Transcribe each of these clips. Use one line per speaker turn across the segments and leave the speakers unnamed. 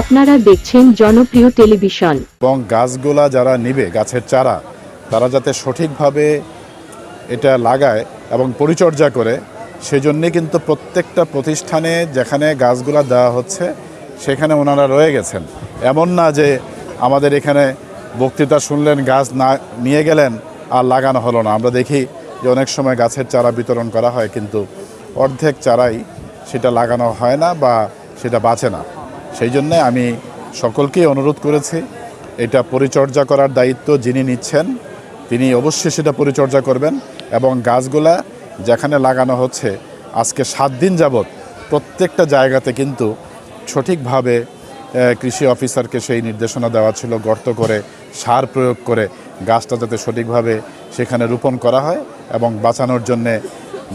আপনারা দেখছেন জনপ্রিয় টেলিভিশন।
এবং গাছগুলা যারা নিবে, গাছের চারা, তারা যাতে সঠিকভাবে এটা লাগায় এবং পরিচর্যা করে, সেজন্যে কিন্তু প্রত্যেকটা প্রতিষ্ঠানে যেখানে গাছগুলা দেওয়া হচ্ছে, সেখানে ওনারা রয়ে গেছেন। এমন না যে আমাদের এখানে বক্তৃতা শুনলেন, গাছ না নিয়ে গেলেন আর লাগানো হলো না। আমরা দেখি যে অনেক সময় গাছের চারা বিতরণ করা হয়, কিন্তু অর্ধেক চারাই সেটা লাগানো হয় না বা সেটা বাঁচে না। সেই জন্যে আমি সকলকেই অনুরোধ করেছি, এটা পরিচর্যা করার দায়িত্ব যিনি নিচ্ছেন, তিনি অবশ্যই সেটা পরিচর্যা করবেন এবং গাছগুলা যেখানে লাগানো হচ্ছে, আজকে সাত দিন যাবৎ প্রত্যেকটা জায়গাতে কিন্তু সঠিকভাবে কৃষি অফিসারকে সেই নির্দেশনা দেওয়া ছিল গর্ত করে, সার প্রয়োগ করে গাছটা যাতে সঠিকভাবে সেখানে রোপণ করা হয় এবং বাঁচানোর জন্যে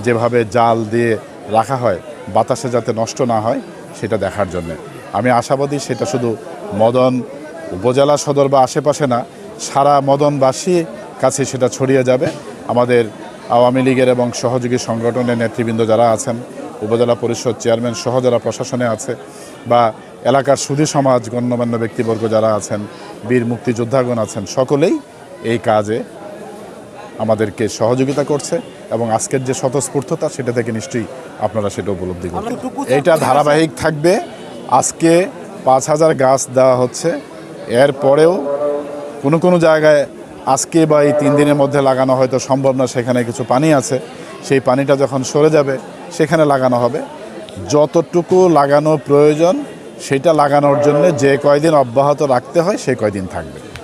যেভাবে জাল দিয়ে রাখা হয়, বাতাসে যাতে নষ্ট না হয়, সেটা দেখার জন্যে। আমি আশাবাদী সেটা শুধু মদন উপজেলা সদর বা আশেপাশে না, সারা মদনবাসী কাছে সেটা ছড়িয়ে যাবে। আমাদের আওয়ামী লীগের এবং সহযোগী সংগঠনের নেতৃবৃন্দ যারা আছেন উপজেলা পরিষদ চেয়ারম্যান সহ যারা প্রশাসনে আছে বা এলাকার সুধী সমাজ গণ্যমান্য ব্যক্তিবর্গ যারা আছেন বীর মুক্তিযোদ্ধাগণ আছেন সকলেই এই কাজে আমাদেরকে সহযোগিতা করছে এবং আজকের যে স্বতঃস্ফূর্ততা সেটা থেকে নিশ্চয়ই আপনারা সেটা উপলব্ধি করবেন। এটা ধারাবাহিক থাকবে। আজকে পাঁচ হাজার গাছ দেওয়া হচ্ছে। এর পরেও কোনো কোনো জায়গায় আজকে বা এই তিন দিনের মধ্যে লাগানো হয়তো সম্ভব না সেখানে কিছু পানি আছে। সেই পানিটা যখন সরে যাবে সেখানে লাগানো হবে। যতটুকু লাগানো প্রয়োজন, সেটা লাগানোর জন্য যে কয়দিন অব্যাহত রাখতে হয় সেই কয়দিন থাকবে।